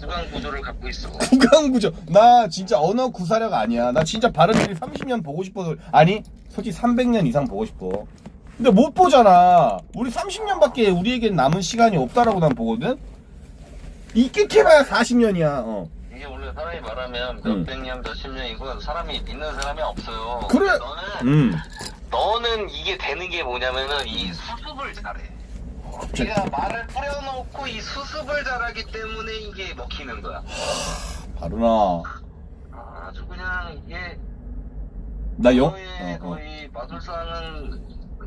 구강 구조를 갖고 있어. 구강구조. 나 진짜 언어 구사력 아니야. 나 진짜 바른일이 30년 보고 싶어서 아니 솔직히 300년 이상 보고 싶어. 근데 못 보잖아. 우리 30년밖에 우리에겐 남은 시간이 없다라고 난 보거든. 캐봐야 40년이야. 어. 이게 원래 사람이 말하면 음. 몇백 년, 몇십 년이고 사람이 믿는 사람이 없어요. 그래. 너는 음. 너는 이게 되는 게 뭐냐면은 이 수습을 잘해. 네가 말을 뿌려놓고 이 수습을 잘하기 때문에 이게 먹히는 거야. 바르나. 아주 그냥 이게 나 영. 거의 어, 어. 거의 마술사는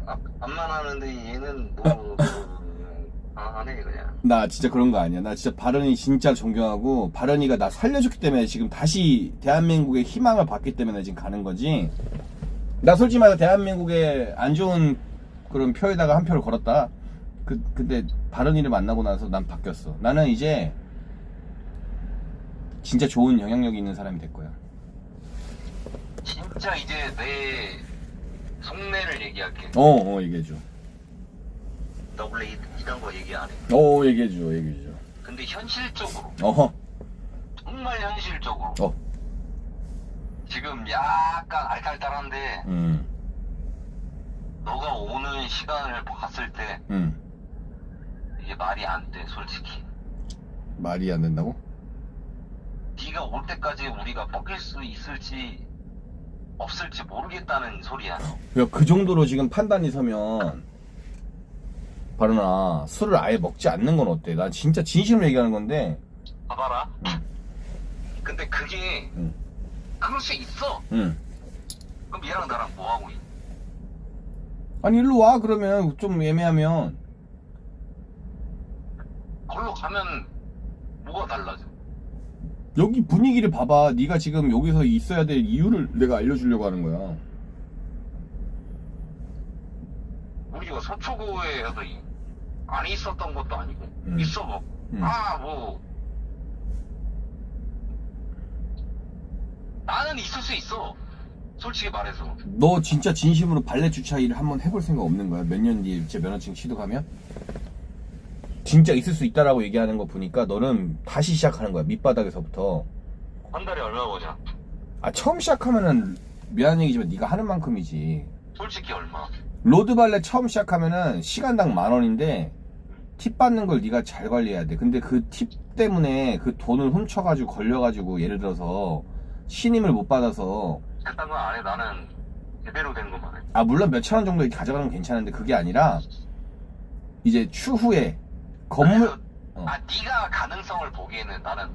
앞, 앞만 하는데 얘는 뭐, 뭐 아, 안해 그냥. 나 진짜 그런 거 아니야. 나 진짜 바른이 진짜 존경하고 바른이가 나 살려줬기 때문에 지금 다시 대한민국의 희망을 받기 때문에 지금 가는 거지. 나 솔직히 말해서 대한민국에 안 좋은 그런 표에다가 한 표를 걸었다. 그 근데 바른이를 만나고 나서 난 바뀌었어. 나는 이제 진짜 좋은 영향력이 있는 사람이 될 거야. 진짜 이제 내 속내를 얘기할게. 어, 어 얘기해줘. 나 원래 이- 이런 거 얘기 안 해. 어, 얘기해줘, 얘기해줘. 근데 현실적으로 어허, 정말 현실적으로 어, 지금 약간 알딸딸한데 음, 너가 오는 시간을 봤을 때 음. 이게 말이 안 돼 솔직히 말이 안 된다고? 네가 올 때까지 우리가 꺾일 수 있을지 없을지 모르겠다는 소리야 야, 그 정도로 지금 판단이 서면 바로나 술을 아예 먹지 않는 건 어때? 난 진짜 진심으로 얘기하는 건데 봐봐라 응. 근데 그게 응. 그럴 수 있어 응. 그럼 얘랑 나랑 뭐 하고 있 아니 일로 와 그러면 좀 애매하면 가면 뭐가 달라져 여기 분위기를 봐봐 네가 지금 여기서 있어야 될 이유를 내가 알려주려고 하는 거야 우리가 서초구에서 이- 안 있었던 것도 아니고 음. 있어 뭐. 음. 아 뭐 나는 있을 수 있어. 솔직히 말해서. 너 진짜 진심으로 발레 주차 일을 한번 해볼 생각 없는 거야? 몇 년 뒤에 제 면허증 취득하면? 진짜 있을 수 있다라고 얘기하는 거 보니까 너는 다시 시작하는 거야 밑바닥에서부터 한 달에 얼마 버냐? 아 처음 시작하면은 미안한 얘기지만 네가 하는 만큼이지 솔직히 얼마? 로드 발레 처음 시작하면은 시간당 만 원인데 팁 받는 걸 네가 잘 관리해야 돼 근데 그 팁 때문에 그 돈을 훔쳐가지고 걸려가지고 예를 들어서 신임을 못 받아서 그딴 건안 해. 나는 제대로 된 것만 해. 아 물론 몇천 원 정도 이렇게 가져가는 건 괜찮은데 그게 아니라 이제 추후에 건물 그래서, 어. 아 네가 가능성을 보기에는 나는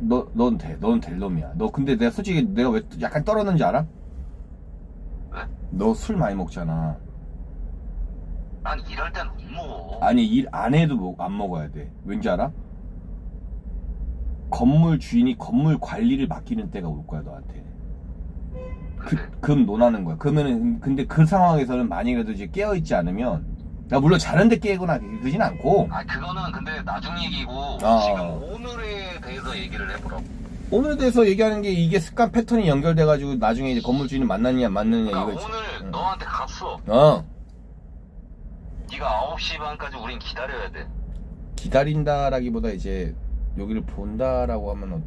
너, 넌 돼. 넌 될 놈이야. 너 근데 내가 솔직히 내가 왜 약간 떨었는지 알아? 왜? 너 술 많이 먹잖아. 난 이럴 땐 못 먹어. 아니 일 안 해도 먹- 안 먹어야 돼. 왠지 알아? 건물 주인이 건물 관리를 맡기는 때가 올 거야 너한테. 그, 금 논하는 거야. 그러면은 근데 그 상황에서는 만약에도 이제 깨어 있지 않으면 나 물론 자는데 깨거나 그러진 않고 아 그거는 근데 나중 얘기고 아. 지금 오늘에 대해서 얘기를 해보라고. 오늘에 대해서 얘기하는 게 이게 습관 패턴이 연결돼가지고 나중에 이제 건물 주인을 만났냐 안 만났냐 그러니까 이거지. 오늘 응. 너한테 갔어. 어. 네가 9시 반까지 우린 기다려야 돼. 기다린다라기보다 이제 여기를 본다라고 하면 어-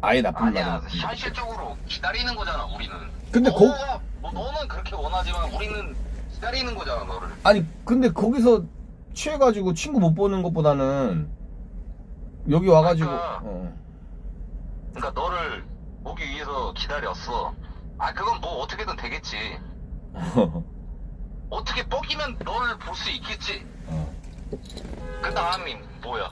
아예 나쁜 아니야. 현실적으로 기다리는 거잖아 우리는 근데 거- 너가, 뭐 너는 그렇게 원하지만 우리는 기다리는 거잖아 너를 아니 근데 거기서 취해가지고 친구 못 보는 것보다는 여기 와가지고 그러니까. 어. 그러니까 너를 보기 위해서 기다렸어 아 그건 뭐 어떻게든 되겠지 어떻게 뻑이면 너를 볼 수 있겠지 어. 그 다음이 뭐야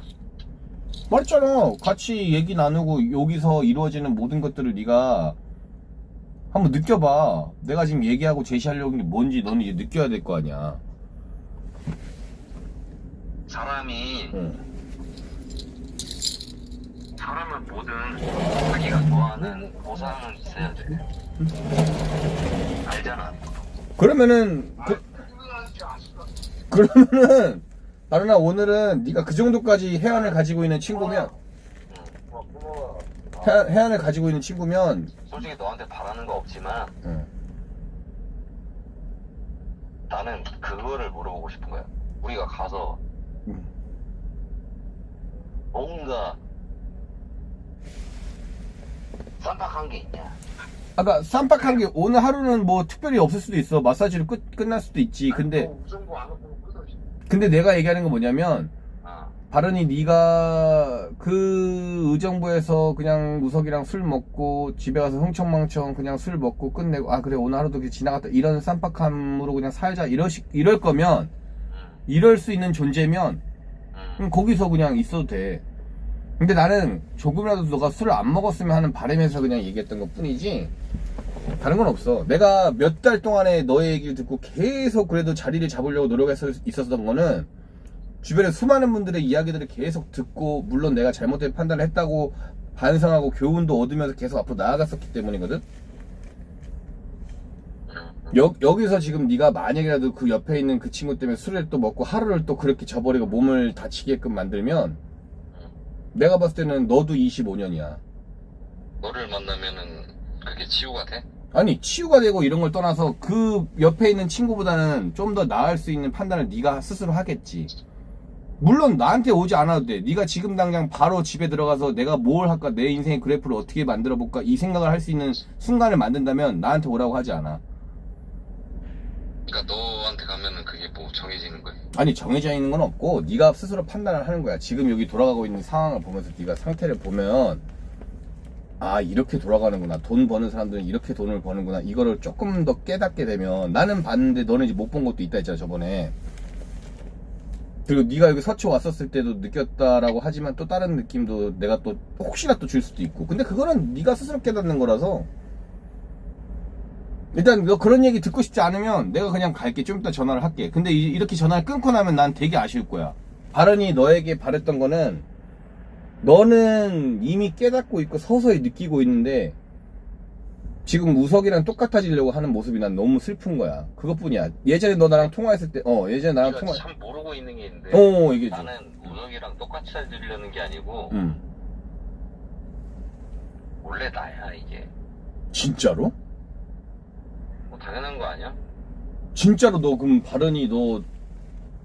말했잖아. 같이 얘기 나누고 여기서 이루어지는 모든 것들을 네가 한번 느껴봐. 내가 지금 얘기하고 제시하려고 하는 게 뭔지 너는 이제 느껴야 될 거 아니야. 사람이 응. 사람은 뭐든 자기가 좋아하는 보상은 있어야 돼 알잖아 그러면은 그, 그러면은 나른아 오늘은 네가 그 정도까지 해안을 가지고 있는 친구면 해, 해안을 가지고 있는 친구면 솔직히 너한테 바라는 거 없지만 응. 나는 그거를 물어보고 싶은 거야. 우리가 가서 응. 뭔가 쌈박한 게 있냐? 아까 쌈박한 게 오늘 하루는 뭐 특별히 없을 수도 있어. 마사지로 끝, 끝날 수도 있지. 근데, 안 하고 끊어. 근데 내가 얘기하는 건 뭐냐면, 아, 바른이 네가 그 의정부에서 그냥 우석이랑 술 먹고 집에 가서 흥청망청 그냥 술 먹고 끝내고 아 그래 오늘 하루도 이렇게 지나갔다 이런 쌈박함으로 그냥 살자 이러시 이럴 거면 음, 이럴 수 있는 존재면 음. 그럼 거기서 그냥 있어도 돼. 근데 나는 조금이라도 너가 술을 안 먹었으면 하는 바람에서 그냥 얘기했던 것 뿐이지 다른 건 없어. 내가 몇 달 동안에 너의 얘기를 듣고 계속 그래도 자리를 잡으려고 노력해서 있었던 거는 주변에 수많은 분들의 이야기들을 계속 듣고 물론 내가 잘못된 판단을 했다고 반성하고 교훈도 얻으면서 계속 앞으로 나아갔었기 때문이거든. 여, 여기서 지금 네가 만약이라도 그 옆에 있는 그 친구 때문에 술을 또 먹고 하루를 또 그렇게 저버리고 몸을 다치게끔 만들면 내가 봤을 때는 너도 25년이야. 너를 만나면은 그게 치유가 돼? 아니 치유가 되고 이런 걸 떠나서 그 옆에 있는 친구보다는 좀 더 나을 수 있는 판단을 네가 스스로 하겠지. 물론 나한테 오지 않아도 돼. 네가 지금 당장 바로 집에 들어가서 내가 뭘 할까 내 인생의 그래프를 어떻게 만들어 볼까 이 생각을 할 수 있는 순간을 만든다면 나한테 오라고 하지 않아. 그러니까 너한테 가면은 그게 뭐 정해지는 거야? 아니 정해져 있는 건 없고 네가 스스로 판단을 하는 거야. 지금 여기 돌아가고 있는 상황을 보면서 네가 상태를 보면 아 이렇게 돌아가는구나. 돈 버는 사람들은 이렇게 돈을 버는구나. 이거를 조금 더 깨닫게 되면 나는 봤는데 너는 이제 못 본 것도 있다 했잖아 저번에. 그리고 네가 여기 서초 왔었을 때도 느꼈다라고 하지만 또 다른 느낌도 내가 또 혹시나 또 줄 수도 있고. 근데 그거는 네가 스스로 깨닫는 거라서 일단 너 그런 얘기 듣고 싶지 않으면 내가 그냥 갈게. 좀 이따 전화를 할게. 근데 이- 이렇게 전화를 끊고 나면 난 되게 아쉬울 거야. 발언이 너에게 바랬던 거는 너는 이미 깨닫고 있고 서서히 느끼고 있는데 지금 우석이랑 똑같아지려고 하는 모습이 난 너무 슬픈 거야. 그것뿐이야. 예전에 너 나랑 통화했을 때, 어, 예전에 나랑 통화, 참 모르고 있는 게 있는데 어, 얘기해줘. 나는 우석이랑 똑같이 살려는 게 아니고 응. 원래 나야 이게 진짜로? 뭐 당연한 거 아니야? 진짜로 너 그럼 발언이 너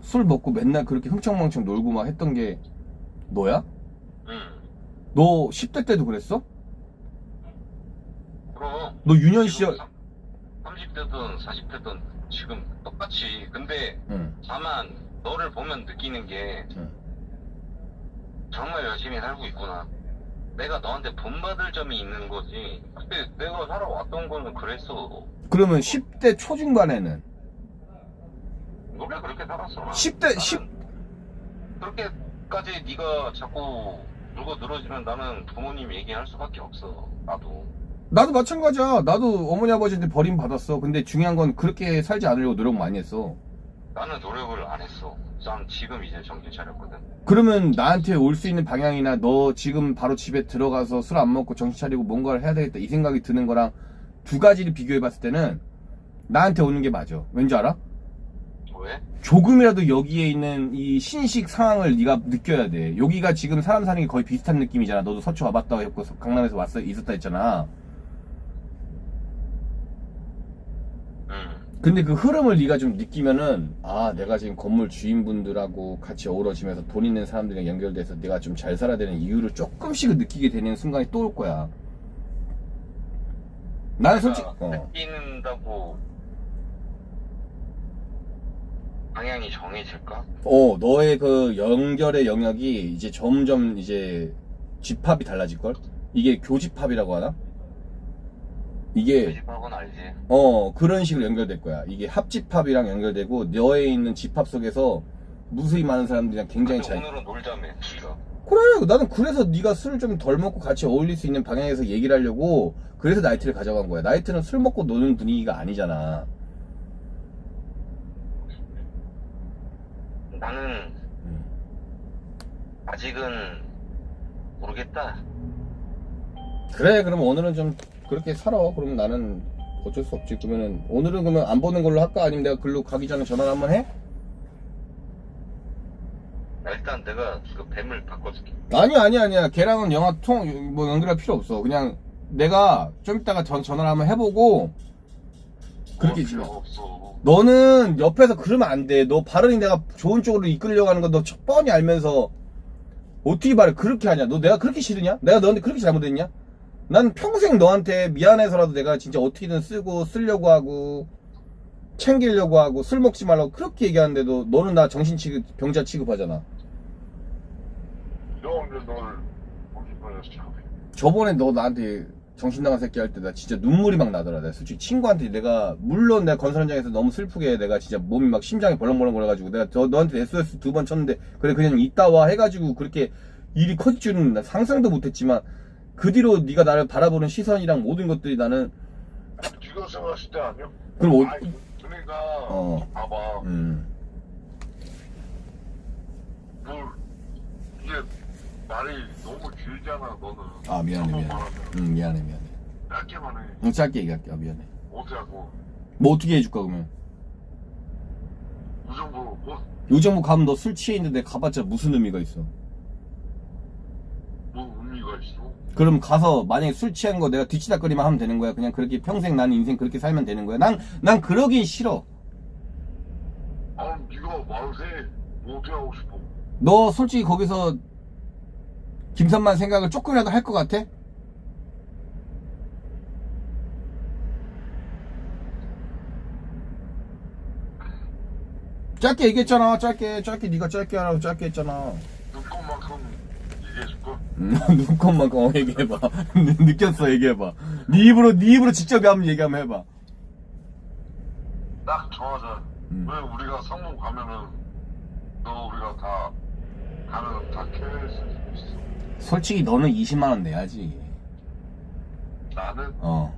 술 먹고 맨날 그렇게 흥청망청 놀고 막 했던 게 너야? 응 너 10대 때도 그랬어? 그럼 너 유년 시절, 30대든 40대든 지금 똑같이. 근데 응, 다만 너를 보면 느끼는 게 응. 정말 열심히 살고 있구나. 내가 너한테 본받을 점이 있는 거지. 근데 내가 살아왔던 거는 그랬어. 그러면 10대 초중반에는? 원래 그렇게 살았어. 10대 10 나는 그렇게까지 네가 자꾸 누가 늘어지면 나는 부모님 얘기할 수밖에 없어. 나도 나도 마찬가지야. 나도 어머니 아버지한테 버림 받았어. 근데 중요한 건 그렇게 살지 않으려고 노력 많이 했어. 나는 노력을 안 했어 난 지금 이제 정신 차렸거든 그러면 나한테 올 수 있는 방향이나 너 지금 바로 집에 들어가서 술 안 먹고 정신 차리고 뭔가를 해야 되겠다 이 생각이 드는 거랑 두 가지를 비교해 봤을 때는 나한테 오는 게 맞아. 왠지 알아? 왜? 조금이라도 여기에 있는 이 신식 상황을 네가 느껴야 돼. 여기가 지금 사람 사는 게 거의 비슷한 느낌이잖아. 너도 서초 와봤다 했고 강남에서 왔어 있었다 했잖아. 응 근데 그 흐름을 네가 좀 느끼면은 아 내가 지금 건물 주인분들하고 같이 어우러지면서 돈 있는 사람들이랑 연결돼서 내가 좀 잘 살아야 되는 이유를 조금씩은 느끼게 되는 순간이 또 올 거야. 나는 솔직히 어. 느낀다고 방향이 정해질까? 어 너의 그 연결의 영역이 이제 점점 이제 집합이 달라질 걸. 이게 교집합이라고 하나? 이게 돼지밥은 알지 어 그런 식으로 연결될 거야. 이게 합집합이랑 연결되고 너에 있는 집합 속에서 무수히 많은 사람들이랑 굉장히 근데 잘. 오늘은 놀자며 우리가 그래 나는 그래서 네가 술을 좀 덜 먹고 같이 어울릴 수 있는 방향에서 얘기를 하려고 그래서 나이트를 가져간 거야. 나이트는 술 먹고 노는 분위기가 아니잖아. 나는 음. 아직은 모르겠다 그래 그럼 오늘은 좀 그렇게 살아. 그러면 나는 어쩔 수 없지. 그러면은 오늘은 그러면 안 보는 걸로 할까? 아니면 내가 글로 가기 전에 전화를 한번 해? 일단 내가 그 뱀을 바꿔줄게 아니 아니 아니야. 걔랑은 영화 통 뭐 연결할 필요 없어. 그냥 내가 좀 이따가 전 전화를 한번 해보고 그렇게 어. 필요 없어 너는 옆에서 그러면 안 돼. 너 발언이 내가 좋은 쪽으로 거너 뻔히 알면서 어떻게 말해 그렇게 하냐 너 내가 그렇게 싫으냐 내가 너한테 그렇게 잘못했냐 난 평생 너한테 미안해서라도 내가 진짜 어떻게든 쓰고 쓰려고 하고 챙기려고 하고 술 먹지 말라고 그렇게 얘기하는데도 너는 나 정신 취급 병자 취급하잖아 너 언제 널 정신병자 취급해? 저번에 너 나한테 정신 나간 새끼 할 때 나 진짜 눈물이 막 나더라. 내가 솔직히 친구한테 내가 물론 내가 건설 현장에서 너무 슬프게 내가 진짜 몸이 막 심장이 벌렁벌렁 거려가지고 내가 저 너한테 SOS 두 번 쳤는데 그래 그냥 이따 와 해가지고 그렇게 일이 커질 줄은 나 상상도 못했지만 그 뒤로 네가 나를 바라보는 시선이랑 모든 것들이 나는 지금 생각했을 때 아니야? 그럼 어- 아이, 그러니까 어. 봐봐 음 뭘 이게 말이 너무 길잖아 너는 아, 미안해, 한번 미안해. 말하면 음, 미안해 미안해. 짧게만 해 응, 짧게 얘기할게. 아, 미안해. 어떻게 하고 뭐 어떻게 해줄까 그러면? 우정부 뭐, 요정부 가면 너 술 취해 있는데 가봤자 무슨 의미가 있어? 뭐? 그럼 가서 만약에 술 취한 거 내가 뒤치다거리만 하면 되는 거야. 그냥 그렇게 평생 나는 인생 그렇게 살면 되는 거야. 난, 난 그러긴 싫어. 아 네가 말해 뭐 어떻게 하고 싶어? 너 솔직히 거기서 김선만 생각을 조금이라도 할 것 같아? 짧게 얘기했잖아. 짧게, 짧게 네가 짧게 하라고 짧게 했잖아. 눈꽃만큼 얘기해줄까? 음, 눈꽃만큼 어, 얘기해봐. 느꼈어, 얘기해봐. 네 입으로, 네 입으로 직접 한번 얘기 한번 해봐. 딱 정하자 음. 왜 우리가 상무 가면은 너 우리가 다 가면은 다수 있어 솔직히 너는 20만원 내야지. 나는 어.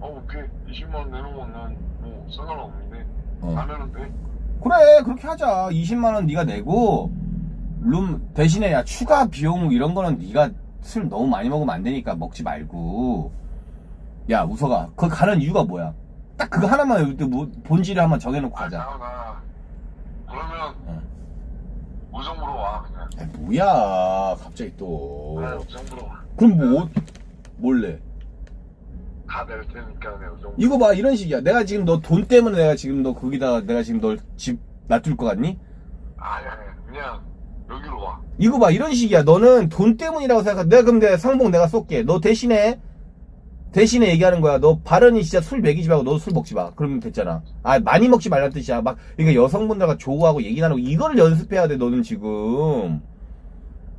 어 오케이 20만 내는 거는 뭐 상관없는데 어. 가면은 돼 그래 그렇게 하자 20만원 네가 내고 룸 대신에 야 추가 비용 이런 거는 네가 술 너무 많이 먹으면 안 되니까 먹지 말고. 야 우석아 거기 가는 이유가 뭐야? 딱 그거 하나만 여기 뭐 본질을 한번 정해놓고 아 가자. 잠깐만 그러면 어. 우정부로 와 그냥. 야, 뭐야 갑자기 또. 아 우정부로 와. 그럼 뭐 어- 뭘래? 다 낼 테니까 그냥 우정부 이거 봐 이런 식이야. 내가 지금 너 돈 때문에 내가 지금 너 거기다가 내가 지금 널 집 놔둘 것 같니? 아니 아니. 그냥 와. 이거 봐 이런 식이야. 너는 돈 때문이라고 생각하 내가 그럼 내가 상봉 내가 쏠게. 너 대신에 대신에 얘기하는 거야. 너 발언이 진짜 술 먹이지 말고 너도 술 먹지 마. 그러면 됐잖아. 아 많이 먹지 말란 뜻이야. 막 그러니까 여성분들과 조우하고 얘기 나누고 이거를 연습해야 돼 너는 지금.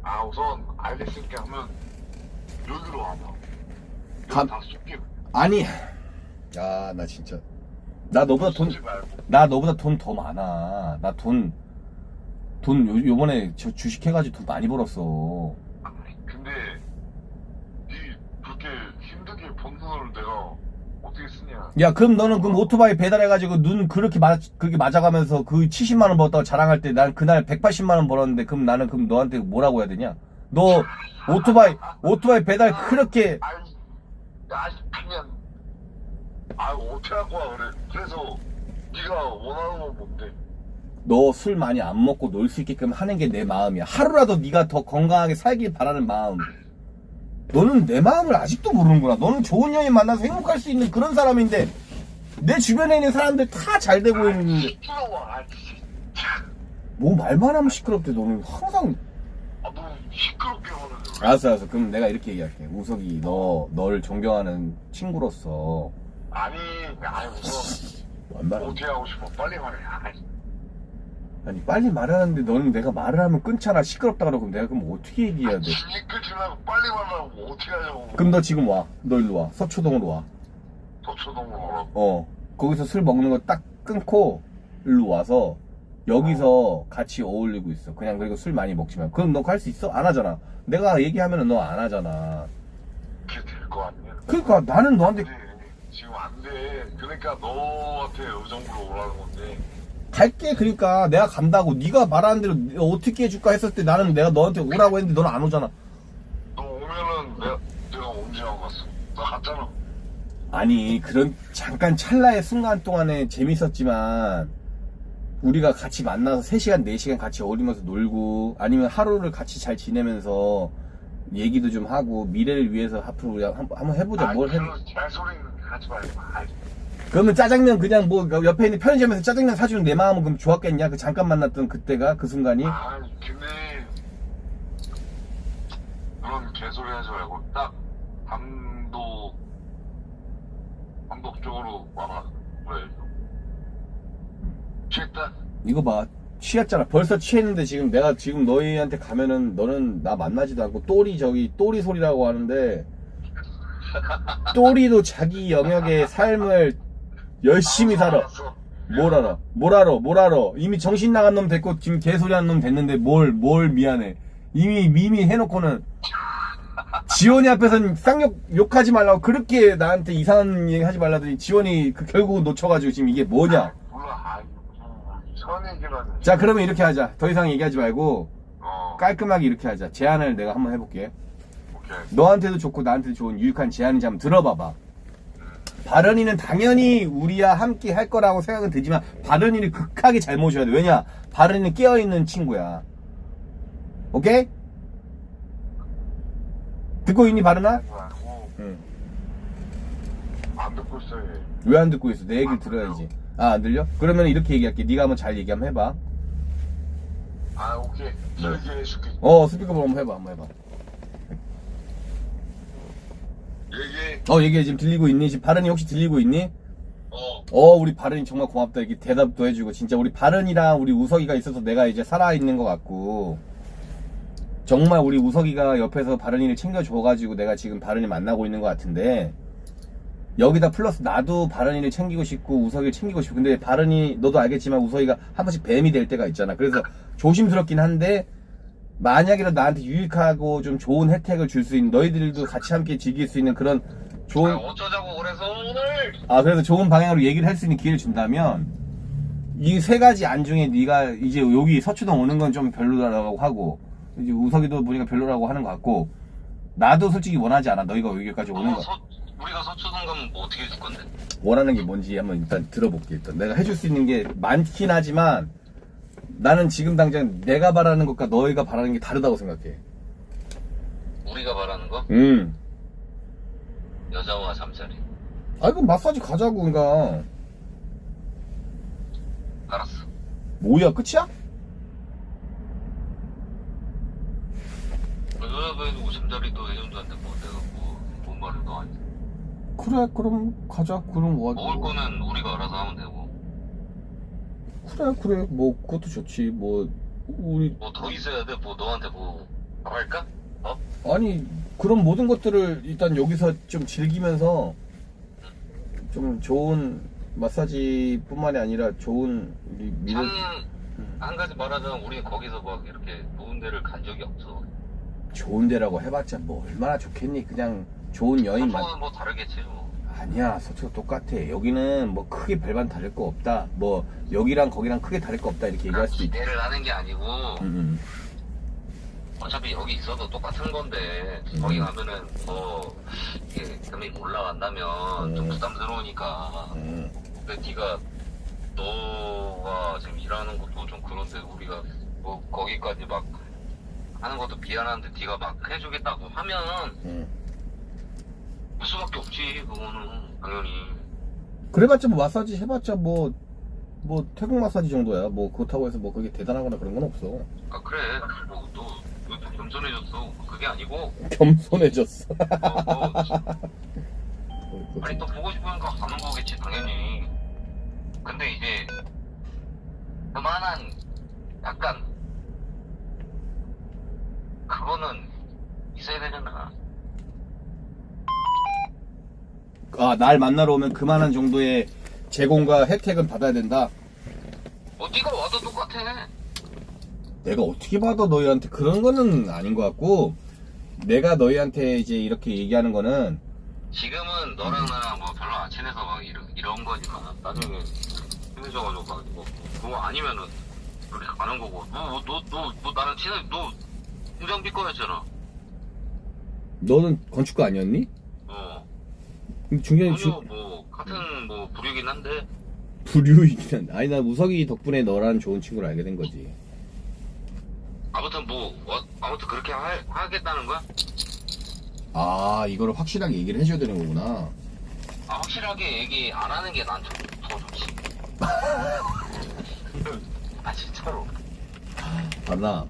아 우선 알겠으니까 하면 여기로 와봐. 감- 여기 다 쏠게 아니 야 나 진짜. 나 너보다 돈 말고. 나 너보다 돈 더 많아. 나 돈 돈 요, 요번에 저 주식 해가지고 돈 많이 벌었어. 아니, 근데 네 그렇게 힘들게 번 돈을 내가 어떻게 쓰냐. 야, 그럼 너는 그럼 오토바이 배달해가지고 눈 그렇게 맞, 그렇게 맞아가면서 그 70만원 벌었다고 자랑할 때 난 그날 180만원 벌었는데 그럼 나는 그럼 너한테 뭐라고 해야 되냐? 너 오토바이, 오토바이 배달 그렇게, 아이, 아이 그냥. 아 어떻게 할 거야 그래. 그래서 네가 원하는 건 뭔데 너 술 많이 안 먹고 놀 수 있게끔 하는 게 내 마음이야. 하루라도 네가 더 건강하게 살길 바라는 마음. 너는 내 마음을 아직도 모르는구나. 너는 좋은 연인 만나서 행복할 수 있는 그런 사람인데 내 주변에 있는 사람들 다 잘 되고 있는데 시끄러워 아 진짜 뭐 말만 하면 시끄럽대. 너는 항상 아 너무 시끄럽게 하는 알았어, 알았어. 그럼 내가 이렇게 얘기할게. 우석이, 너, 너를 존경하는 친구로서. 아니 아니 우선 완말 어떻게 하고 싶어 빨리 말해 아이, 아니, 빨리 말하는데 너는 내가 말을 하면 끊잖아. 시끄럽다 그러고. 그럼 내가 그럼 어떻게 얘기해야 돼? 진이 끌지 말고 빨리 말하고 어떻게 하냐고 그럼 너 지금 와. 너 일로 와. 서초동으로 와. 도초동으로 오라고 어. 거기서 술 먹는 거 딱 끊고, 일로 와서, 여기서 같이 어울리고 있어. 그냥 그리고 술 많이 먹지만. 그럼 너 할 수 있어? 안 하잖아. 내가 얘기하면 너 안 하잖아. 그게 될 거 아니야 그러니까 나는 너한테 안돼 지금 안돼 그러니까 너한테 의정부로 오라는 건데 갈게. 그러니까 내가 간다고. 네가 말하는 대로 내가 어떻게 해줄까 했을 때 나는 내가 너한테 오라고 했는데 너는 안 오잖아. 너 오면은 내가 내가 언제 안 갔어? 나 갔잖아. 아니 그런 잠깐 찰나의 순간 동안에 재밌었지만 우리가 같이 만나서 3시간 4시간 같이 어울리면서 놀고 아니면 하루를 같이 잘 지내면서 얘기도 좀 하고 미래를 위해서 앞으로 우리 한번 한번 해보자. 뭘 해. 그런 개소리는 하지 말고 아이, 그러면 짜장면 그냥 뭐 옆에 있는 편의점에서 짜장면 사주는 내 마음은 그럼 좋았겠냐? 그 잠깐 만났던 그때가 그 순간이? 아이 근데 그런 개소리 하지 말고 딱 감독 감독적으로 와라 그래. 취했다. 이거 봐. 취했잖아. 벌써 취했는데 지금 내가 지금 너희한테 가면은 너는 나 만나지도 않고 또리 저기 또리 소리라고 하는데 또리도 자기 영역의 삶을 열심히 살아. 뭘 알아? 뭘 알아? 뭘 알아? 이미 정신 나간 놈 됐고 지금 개소리 한놈 됐는데 뭘 뭘 미안해? 이미 이미 해놓고는 지원이 앞에선 쌍욕 욕하지 말라고 그렇게 나한테 이상한 얘기 하지 말라더니 지원이 그 결국 놓쳐가지고 지금 이게 뭐냐? 몰라 아이 뭐 이상한 얘기를 하네 자 그러면 이렇게 하자. 더 이상 얘기하지 말고 어 깔끔하게 이렇게 하자. 제안을 내가 한번 해볼게. 오케이 너한테도 좋고 나한테도 좋은 유익한 제안인지 한번 들어봐봐. 바른이는 당연히 우리와 함께 할 거라고 생각은 들지만 바른이를 극하게 잘 모셔야 돼. 왜냐? 바른이는 깨어있는 친구야. 오케이? 듣고 있니 바른아? 응. 안 듣고 있어 얘왜안 듣고 있어? 내 얘기를 들어야지. 아 안 들려? 그러면 이렇게 얘기할게. 네가 한번 잘 얘기 한번 해봐. 아 오케이 해줄게 어 스피커폰 한번 해봐. 한번 해봐. 얘기해 어 얘기 지금 들리고 있니? 지금 바른이 혹시 들리고 있니? 어. 어 우리 바른이 정말 고맙다. 이렇게 대답도 해주고. 진짜 우리 바른이랑 우리 우석이가 있어서 내가 이제 살아있는 것 같고. 정말 우리 우석이가 옆에서 바른이를 챙겨줘가지고 내가 지금 바른이 만나고 있는 것 같은데. 여기다 플러스 나도 바른이를 챙기고 싶고 우석이를 챙기고 싶고. 근데 바른이 너도 알겠지만 우석이가 한 번씩 뱀이 될 때가 있잖아. 그래서 조심스럽긴 한데 만약이라도 나한테 유익하고 좀 좋은 혜택을 줄 수 있는 너희들도 같이 함께 즐길 수 있는 그런 좋은 아, 어쩌자고 그래서 오늘 아 그래서 좋은 방향으로 얘기를 할 수 있는 기회를 준다면 이 세 가지 안 중에 네가 이제 여기 서초동 오는 건 좀 별로라고 하고 이제 우석이도 보니까 별로라고 하는 것 같고 나도 솔직히 원하지 않아. 너희가 여기까지 오는 어, 거. 서, 우리가 서초동 가면 뭐 어떻게 해줄 건데? 원하는 게 뭔지 한번 일단 들어볼게 일단. 내가 해줄 수 있는 게 많긴 하지만 나는 지금 당장 내가 바라는 것과 너희가 바라는 게 다르다고 생각해. 우리가 바라는 거? 음 여자와 잠자리 아 이거 마사지 가자고 그러니까 알았어. 뭐야 끝이야? 여자도 뭐 잠자리도 해준다는데 뭐 내가 뭐뭔 말을 너 아니? 그래 그럼 가자. 그럼 와. 먹을 거는 우리가 알아서 하면 되고. 그래 그래. 뭐 그것도 좋지. 뭐 우리 뭐 더 있어야 돼? 뭐 너한테 뭐 할까? 어? 아니 그런 모든 것들을 일단 여기서 좀 즐기면서 좀 좋은 마사지뿐만이 아니라 좋은 우리 미래 한, 한 가지 말하자면 우리는 거기서 막 이렇게 좋은 데를 간 적이 없어. 좋은 데라고 해봤자 뭐 얼마나 좋겠니? 그냥 좋은 여인 만 서초는 뭐 다르겠지 뭐. 아니야 서초가 똑같아. 여기는 뭐 크게 별반 다를 거 없다. 뭐 여기랑 거기랑 크게 다를 거 없다. 이렇게 얘기할 수도 있다 기대를 하는 게 아니고 음, 음. 어차피 여기 있어도 똑같은 건데 음. 거기 가면은 뭐 이게 금액이 올라간다면 좀 음. 부담스러우니까 음. 근데 네가 너가 지금 일하는 것도 좀 그런데 우리가 뭐 거기까지 막 하는 것도 미안한데 네가 막 해주겠다고 하면 음. 할 수밖에 없지 그거는 당연히 그래봤자 뭐 마사지 해봤자 뭐 뭐 태국 마사지 정도야 뭐 그렇다고 해서 뭐 그게 대단하거나 그런 건 없어 아 그래 너 겸손해졌어. 그게 아니고. 겸손해졌어. 어, 뭐, 아니 또 보고 싶으니까 가는 거겠지 당연히. 근데 이제 그만한 약간 그거는 있어야 되잖아. 아, 날 만나러 오면 그만한 정도의 제공과 혜택은 받아야 된다. 어 네가 와도 똑같아 내가 어떻게 봐도 너희한테 그런 거는 아닌 것 같고, 내가 너희한테 이제 이렇게 얘기하는 거는, 지금은 너랑 나랑 뭐 별로 안 친해서 막 이런, 이런 거지만 나중에 친해져가지고 막 뭐, 그거 아니면은 그렇게 가는 거고 너너너너 나랑 친해 너 공장비 거였잖아 너는 건축가 아니었니? 어 근데 중요한 전혀 주, 뭐 같은 뭐 부류긴 한데 부류이긴 한데. 아니, 나 우석이 덕분에 너라는 좋은 친구를 알게 된 거지. 아무튼 뭐 어, 아무튼 그렇게 하, 하겠다는 거야? 아, 이거를 확실하게 얘기를 해줘야 되는 거구나. 아, 확실하게 얘기 안 하는 게 난 더 좋지 아 진짜로 봤나?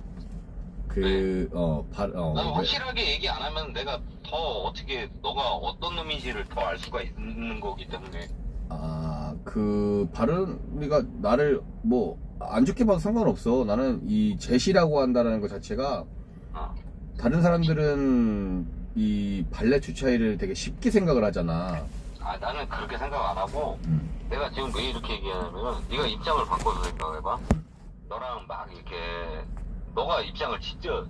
그, 어, 발, 어. 난 네. 확실하게 얘기 안 하면 내가 더 어떻게 너가 어떤 놈인지를 더 알 수가 있는 거기 때문에 아, 그, 바른이가 나를 뭐, 안 좋게 봐도 상관없어. 나는 이 제시라고 한다는 것 자체가 어. 다른 사람들은 이 발레 주차이를 되게 쉽게 생각을 하잖아. 아 나는 그렇게 생각 안 하고 음. 내가 지금 왜 이렇게 얘기하냐면 네가 입장을 바꿔서 생각해봐 너랑 막 이렇게 너가 입장을 진짜